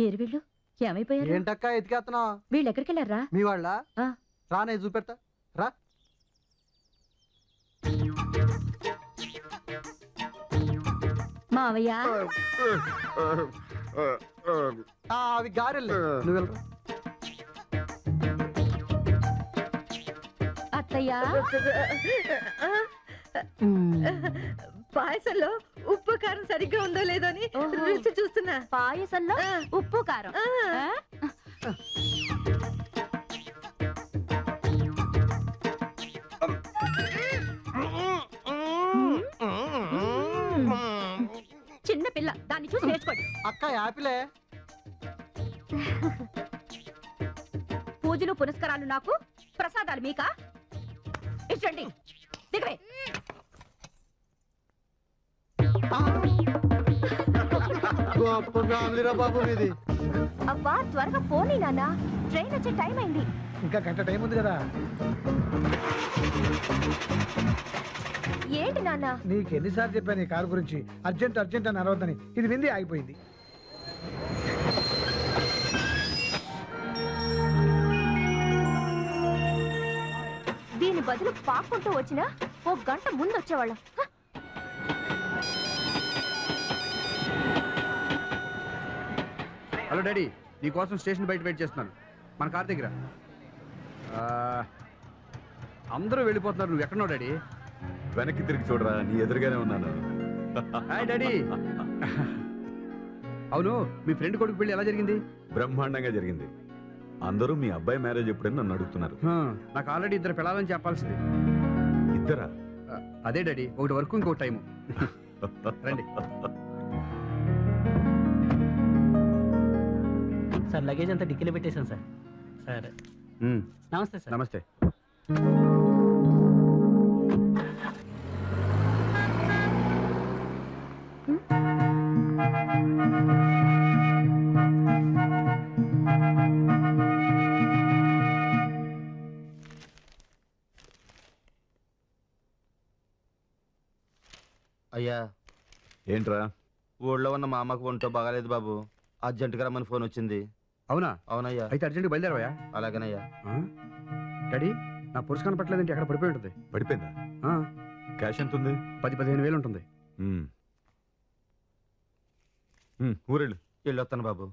ఏరు వీళ్ళు? ఏమైపోయారు? ఏంటక్క ఎతికేస్తున్నావు వీళ్ళు ఎక్కడికి వెళ్ళారా మీ వాళ్ళ? ఆ. రానే చూపెడతా. రా. మావయ్య? అవి గారెలు. నువ్వు వెళ్ళరా. అత్తయ్య? పాయసంలో ఉప్పు కారం సరిగ్గా ఉందో లేదో అని ఓహో. రుచి చూస్తున్నా. పాయసంలో ఆ, ఉప్పు కారం. ఆ. ఆ? చిన్న పిల్ల దాన్ని చూసి నేర్చుకోండి. అక్క యాపిలే. పూజలు పునస్కారాలు నాకు ప్రసాదాలు మీకా? ఇచ్చండి దిగవే. గొప్ప ఫ్యామిలీ రా బాబు మీది. అబ్బా త్వరగా పోనీ నాన్న. ట్రైన్ వచ్చే టైం అయింది. ఇంకా గంట టైం ఉంది కదా. ఏంటి నాన్న? నీకు ఎన్నిసార్లు చెప్పాను ఈ కారు గురించి? అర్జెంట్ అర్జెంట్ అని అరవద్దని. ఇది వింది ఆగిపోయింది. దీని బదులు పాక్కుంటూ వచ్చినా ఓ గంట ముందు వచ్చేవాళ్ళం. హ! హలో డాడీ నీకోసం స్టేషన్ బయట వెయిట్ చేస్తున్నాను. మన కార్ దగ్గర. అందరూ వెళ్ళిపోతున్నారు. నువ్వు ఎక్కడున్నావు డాడీ? వెనక్కి తిరిగి చూడరా నీ ఎదురుగానే ఉన్నాను. Hi daddy. అవును మీ ఫ్రెండ్ కొడుకు పెళ్ళి ఎలా జరిగింది? బ్రహ్మాండంగా జరిగింది. అందరూ మీ అబ్బాయి మ్యారేజ్ ఎప్పుడని నన్ను అడుగుతున్నారు. నాకు ఆల్రెడీ ఇద్దరు పిల్లలని చెప్పాల్సింది. ఇద్దరా? అదే డాడీ ఒకటి వరకు ఇంకో టైము. రండి. సార్ లగేజ్ అంతా డిక్కీలో పెట్టేశాను సార్. సరే. నమస్తే సార్. నమస్తే. అయ్యా. ఏంట్రా? ఊళ్ళో ఉన్న మా అమ్మకు ఒంటో బాగాలేదు బాబు. అర్జెంటుగా రమ్మని ఫోన్ వచ్చింది. అవునా? అవునయ్యా. అయితే అర్జెంట్ బయలుదేరవా అలాగేనయ్యా. డాడీ నా పురుషు కనపట్లేదంటే ఎక్కడ పడిపోయి ఉంటుంది? పడిపోయిందా? ఆ, క్యాష్ ఎంత ఉంది పది పదిహేను వేలు ఉంటుంది. ఉమ్. ఉమ్, ఊరెళ్ళు. వెళ్ళొస్తాను బాబు.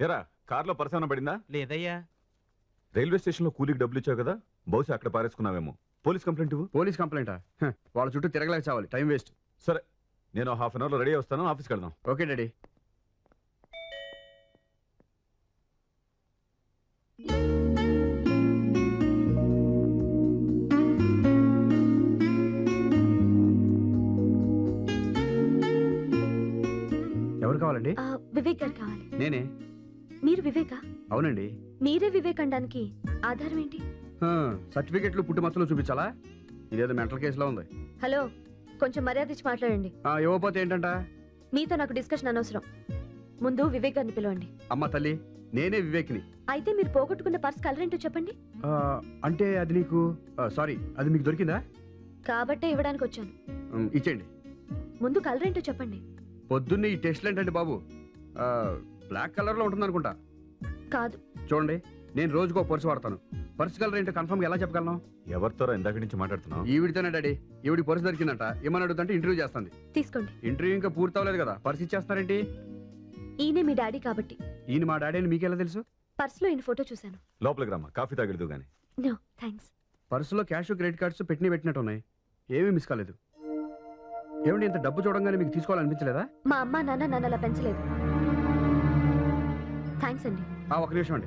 ఎరా కార్లో పరిశ్రమ పడిందా? లేదయ్యా. రైల్వే స్టేషన్లో కూలీకి డబ్బులు ఇచ్చావు కదా? బహుశా అక్కడ పారేసుకున్నావేమో. పోలీస్ కంప్లైంట్ ఇవ్వు. పోలీస్ కంప్లైంటా? హ, వాళ్ళ చుట్టూ తిరగలేక చావాలి. Time waste. సరే నేను హాఫ్ అన్ అవర్లో రెడీ వస్తాను. ఆఫీస్కి వెళ్దాం. Okay daddy. ఎవరు కావాలండి వివేక్ గారు కావాలి. నేనే. మీరు వివేకా? అవునండి. మీరే వివేక్ అనడానికి ఆధారం ఏంటి? సర్టిఫికెట్లు పుట్టుమచ్చలు చూపించాలా? ఇదేదో మెంటల్ కేసులో ఉంది. హలో కొంచెం మర్యాద ఇచ్చి మాట్లాడండి. ఇవ్వకపోతే ఏంటంట? మీతో నాకు డిస్కషన్ అనవసరం. ముందు వివేక్ గారిని పిలవండి. అమ్మ తల్లి నేనే వివేక్ని. అయితే మీరు పోగొట్టుకున్న పర్స్ కలర్ ఏంటో చెప్పండి. అంటే అది నీకు సారీ అది మీకు దొరికిందా? కాబట్టే ఇవ్వడానికి వచ్చాను ఇచ్చేయండి. ముందు కలర్ ఏంటో చెప్పండి. పొద్దున్నే ఈ టెస్ట్లు ఏంటంటే బాబు? ఆ, బ్లాక్ కలర్లో ఉంటుంది అనుకుంటా కాదు. చూడండి నేను రోజుకో పర్సు వాడతాను. పర్సు కలర్ ఏంటో కన్ఫర్మ్గా ఎలా చెప్పగలను? ఎవరితోరా ఇందాక నుంచి మాట్లాడుతున్నావు? ఈవిడితోనే డాడీ. ఈవిడి పర్సు దొరికిందంట. ఏమని అడుగుతుంటే ఇంటర్వ్యూ చేస్తుంది. తీసుకోండి. ఇంటర్వ్యూ ఇంకా పూర్తి అవ్వలేదు కదా. పర్సు ఇచ్చేస్తారేంటి ఈయనే మీ డాడీ కాబట్టి. ఈయన మా డాడీ అని మీకెలా తెలుసు? పర్సులో ఈయన ఫోటో చూశాను. లోపలికి రమ్మా. కాఫీ తాగెడదు గాని నో థ్యాంక్స్ పర్సులో క్యాష్ క్రెడిట్ కార్డ్స్ పెట్టిన పెట్టినట్టు ఉన్నాయి ఏమీ మిస్ కాలేదు. ఏమండి ఇంత డబ్బు చూడంగానే మీకు తీసుకోవాలనిపించలేదా? మా అమ్మ నాన్న నన్ను అలా పెంచలేదు. థ్యాంక్స్ అండి. ఆ ఒక నిమిషం అండి.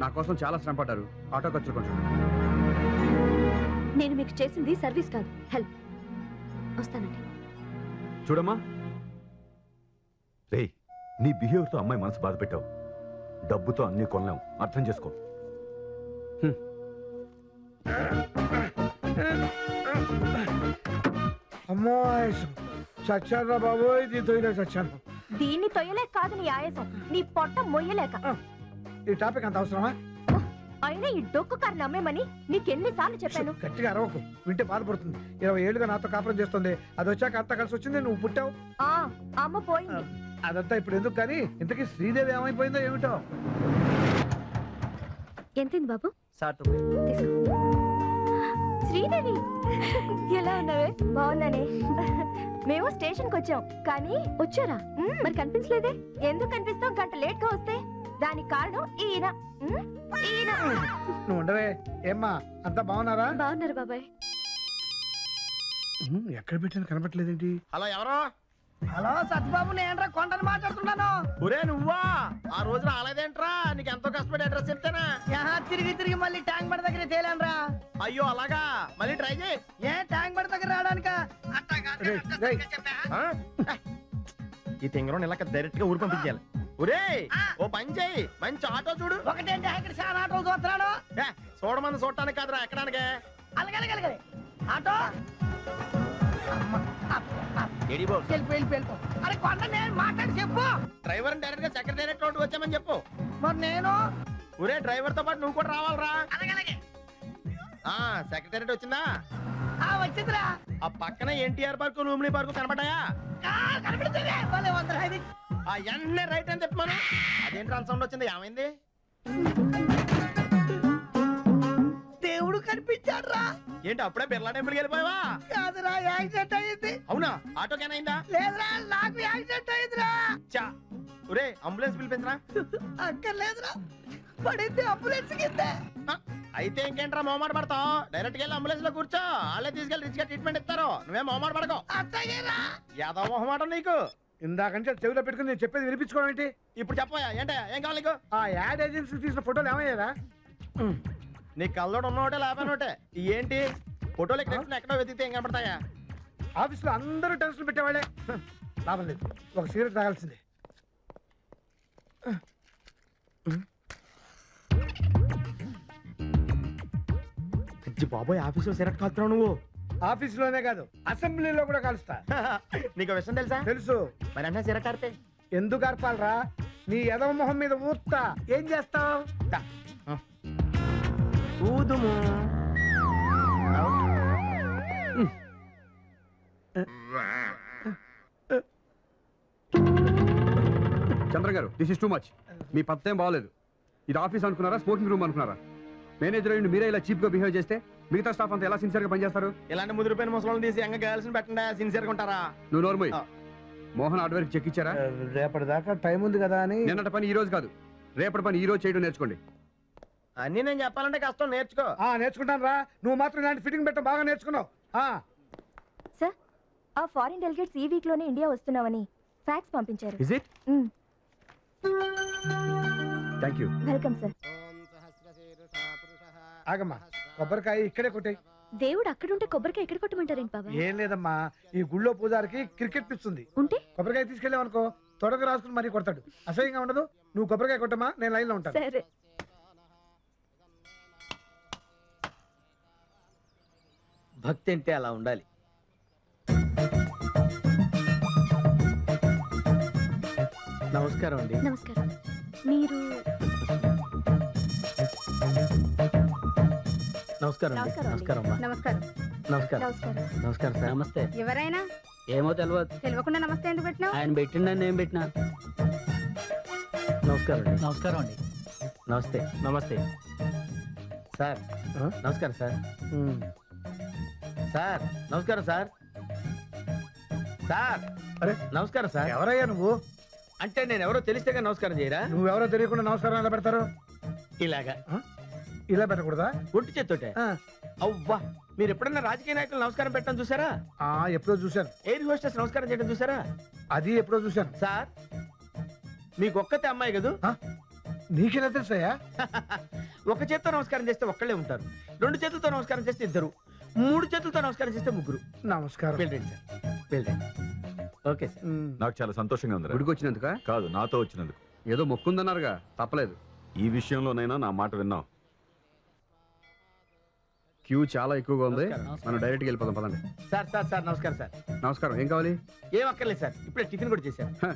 నా కోసం చాలా శ్రమ పడ్డారు. ఆటో ఖర్చులు కొంచెం. నేను మీకు చేసింది సర్వీస్ కాదు. హెల్ప్. వస్తానండి. చూడమ్మా. రేయ్ నీ బిహేవియర్తో అమ్మాయి మనసు బాధ పెట్టావు. డబ్బుతో అన్ని కొనలేం. అర్థం చేసుకో. అమ్మో ఆయాసం చచ్చాను రా బాబు ఇది తొయ్యలే చచ్చాను. దీన్ని తొయ్యలేక కాదు నీ ఆయాసం. నీ పొట్ట మొయ్యలేక. ఈ టాపిక్ అంత అవసరమా? అయినా ఈ డొక్కు కారు నమ్మేమని నీకెన్నిసార్లు చెప్పాను? గట్టిగా అరవకు. వింటే బాధపడుతుంది ఇరవై ఏళ్ళుగా నాతో కాపురం చేస్తుంది. అది వచ్చాక అంత కలిసి వచ్చింది నువ్వు పుట్టావు. ఆ అమ్మ పోయింది. అదంతా ఇప్పుడు ఎందుకు కానీ ఇంతకీ శ్రీదేవి ఏమైపోయిందో ఏమిటో? ఎంతైంది బాబు? సార్ తీసుకో. శ్రీదేవి. ఎలా ఉన్నావే? బాగున్నానే మేము స్టేషన్కి వచ్చాం. కానీ వచ్చారా? మరి కనిపించలేదే? ఎందుకు కనిపిస్తాం గంట లేట్గా వస్తే దానికి కారణం ఈయన. ఈయన. నువ్వు ఉండవే. ఏమ్మా అంతా బాగున్నారా? బాగున్నారు బాబాయ్. ఎక్కడ పెట్టాను కనపట్లేదేంటి హలో ఎవరో? హలో సత్యబాబు నేను కొండని మాట్లాడుతున్నాను. ఒరే నువ్వా? ఆ రోజు రాలేదేంట్రా నీకు ఎంతో కష్టపడి అడ్రస్ చెప్తేనా? తిరిగి తిరిగి మళ్ళీ ట్యాంక్ బండ్ దగ్గర తేలానరా అయ్యో అలాగా? మళ్ళీ ట్రై చేయి. ఏ ట్యాంక్ బండ్ దగ్గర రావడానిక? ఈ తింగరం ఇలా డైరెక్ట్గా ఊరు పంపించాలి ఒరే ఓ పని చేయి. మంచి ఆటో చూడు. ఒకటేంటి ఇక్కడ చాలా ఆటోలు చూస్తున్నాడు చూడమని చూడటానికి కాదురా ఎక్కడానికే? అలాగే ఆటో? అరే కొండ నేను మాట్లాడి చెప్పు. డ్రైవర్ డైరెక్ట్గా సెక్రటేరియట్ రోడ్ వచ్చామని చెప్పు. మరి నేను? ఒరే డ్రైవర్తో పాటు నువ్వు కూడా రావాలరా. ఆ సెక్రటేరియట్ వచ్చిందా? ఆ వచ్చిందిరా. ఆ పక్కన ఎన్టీఆర్ పార్కు లూమ్లీ పార్కు కనపడ్డాయా? ఆ, ఎన్నే రైట్ అని చెప్పమను. అదేంటి రన్ సౌండ్ వచ్చింది? ఏమైంది? దేవుడు కనిపించాడు రా ఏంటి అప్పుడే బిర్లా టెంపుల్కి వెళ్ళిపోయావా? కాదురా యాక్సిడెంట్ అయింది అవునా? ఆటోకేనైందా లేదురా నాకు యాక్సిడెంట్ అయిందిరా చా ఒరే అంబులెన్స్ పిలిపించరా? అక్కర్లేదురా పడింది అంబులెన్స్ కింద. అయితే ఇంకేంట్రా మొహమాట పడతావు? డైరెక్ట్గా వెళ్ళి అంబులెన్స్లో కూర్చో. వాళ్ళే తీసుకెళ్ళి రిచ్గా ట్రీట్మెంట్ ఇస్తారు. నువ్వేం మొహమాట పడకో. యాదవ మొహమాటం నీకు? ఇందాక నుంచి చెవిలో పెట్టుకుని నేను చెప్పేది వినిపించుకోవడం ఏంటి? ఇప్పుడు చెప్పయా ఏంటే? ఏం కావాలి నీకు? ఆ యాడ్ ఏజెన్సీ తీసిన ఫోటోలు ఏమయ్యారా నీ కళ్ళోడు ఉన్నోటే లేపనోటే ఏంటి? ఫోటోలు ఎక్కడ ఎక్కడో వెతికితే ఏం కనపడతాయా? ఆఫీస్లో అందరూ టెన్షన్ పెట్టేవాళ్ళే. లాభం లేదు. ఒక సిగరెట్ తాగాల్సిందే. బాబోయ్ ఆఫీసులో సిరట్ కాస్తున్నావు నువ్వు. ఆఫీస్లోనే కాదు అసెంబ్లీలో కూడా కలుస్తా. నీకు విషయం తెలుసా? తెలుసు. మరి సిరట్ ఆడితే? ఎందుకు అర్పాలరా నీ ఎదవ మొహం మీద ఊత్తా. ఏం చేస్తావు? ఊదుము చంద్ర గారు దిస్ ఇస్ టూ మచ్ మీ పత్తేం బాగోలేదు ఇది ఆఫీస్ అనుకున్నారా స్మోకింగ్ రూమ్ అనుకున్నారా? మేనేజర్ అయ్యి మీరే ఇలా చీప్గా బిహేవ్ చేస్తే మిగతా స్టాఫ్ అంతా ఎలా సిన్సియర్గా పనిచేస్తారు? ఇలాంటి ముదిరిపోయిన ముసలను తీసి ఎంగ గర్ల్స్ పెట్టండి సిన్సియర్గా ఉంటారా? నువ్వు నోర్మోయ్. మోహన్ హార్డ్వేర్ చెక్ ఇచ్చారా? రేపటి దాకా టైం ఉంది కదా అని నిన్నటి పని ఈ రోజు కాదు. రేపటి పని ఈ రోజు చేయడం నేర్చుకోండి. అన్ని నేను చెప్పాలంటే కష్టం నేర్చుకో. ఆ నేర్చుకుంటాను రా. నువ్వు మాత్రం ఇలాంటి ఫిట్టింగ్ పెట్టడం బాగా నేర్చుకున్నావు. ఆ. సార్ ఆ ఫారిన్ డెలిగేట్స్ ఈ వీక్లోనే ఇండియా వస్తున్నామని ఫ్యాక్స్ పంపించారు. Is it hmm, thank you welcome sir. ఆగమ్మా. కొబ్బరికాయ ఇక్కడే కొట్టే దేవుడు అక్కడుంటే కొబ్బరికాయ ఎక్కడ కొట్టమంటారేంటి బాబా ఏం లేదమ్మా. ఈ గుళ్ళో పూజారికి క్రికెట్ పిచ్ ఉంది. ఉంటే? కొబ్బరికాయ తీసుకెళ్ళావనుకో తొడగ రాసుకుని మరీ కొడతాడు. అసహ్యంగా ఉండదు. నువ్వు కొబ్బరికాయ కొట్టమ్మా నేను లైన్లో ఉంటాను. సరే. భక్తి అంటే అలా ఉండాలి. నమస్కారం అండి. నమస్కారం. మీరు నమస్కారం అండి. నమస్కారం అండి. నమస్కారం అమ్మా. నమస్కారం. నమస్కారం. నమస్కారం. నమస్కారం సార్. నమస్తే. ఎవరైనా? ఏమో తెలియదు తెలియకుండా నమస్తే ఎందుకు పెట్టినావు? ఆయన పెట్టిండని నేను పెట్టినా? నమస్కారం అండి. నమస్కారం అండి. నమస్తే. నమస్తే. సార్. నమస్కారం సార్. సార్ నమస్కారం సార్. సార్ అరే. నమస్కారం సార్. ఎవరయ్యా నువ్వు? అంటే నేను ఎవరో తెలిస్తే కానీ నమస్కారం చేయరా? నువ్వెవరో తెలియకుండా నమస్కారం ఎలా పెడతారు? ఇలాగా. ఇలా పెట్టకూడదా? ఒంటి చేత్తోటే. ఆ. అవ్వా మీరు ఎప్పుడన్నా రాజకీయ నాయకులు నమస్కారం పెట్టడం చూసారా? ఆ ఎప్పుడో చూశాను. ఎయిర్ హోస్టెస్ నమస్కారం చేయడం చూసారా? అది ఎప్పుడో చూశాను. సార్ మీకు ఒక్కతే అమ్మాయి కదూ? నీకెలా తెలుసాయా ఒక చేత్తో నమస్కారం చేస్తే ఒక్కళ్ళే ఉంటారు. రెండు చేతులతో నమస్కారం చేస్తే ఇద్దరు. మూడు చేతులతో నమస్కారం చేస్తే ముగ్గురు. నమస్కారం. వెళ్ళండి సార్. వెళ్ళండి. Okay sir. నాకు చాలా సంతోషంగా ఉంది గుడికి వచ్చినందుక? కాదు నాతో వచ్చినందుకు. ఏదో మొక్కుందన్నారుగా తప్పలేదు. ఈ విషయంలోనైనా నా మాట విన్నావు. క్యూ చాలా ఎక్కువగా ఉంది. మనం డైరెక్ట్గా వెళ్ళిపోదాం పదండి. సార్ సార్ సార్ నమస్కారం సార్. నమస్కారం ఏం కావాలి? ఏం అక్కర్లేదు సార్. ఇప్పుడే టిఫిన్ కూడా చేశాను.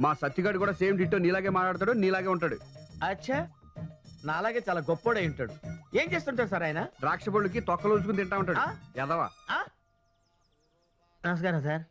మా సత్యగాడు కూడా సేమ్ డిట్టో నీలాగే మాట్లాడతాడు నీలాగే ఉంటాడు. అచ్చా నాలాగే చాలా గొప్పోడై ఉంటాడు. ఏం చేస్తుంటారు సార్ ఆయన? ద్రాక్ష పళ్ళుకి తొక్కలు ఉంచుకుని తింటా ఉంటాడు? ఎదవా నమస్కారం సార్.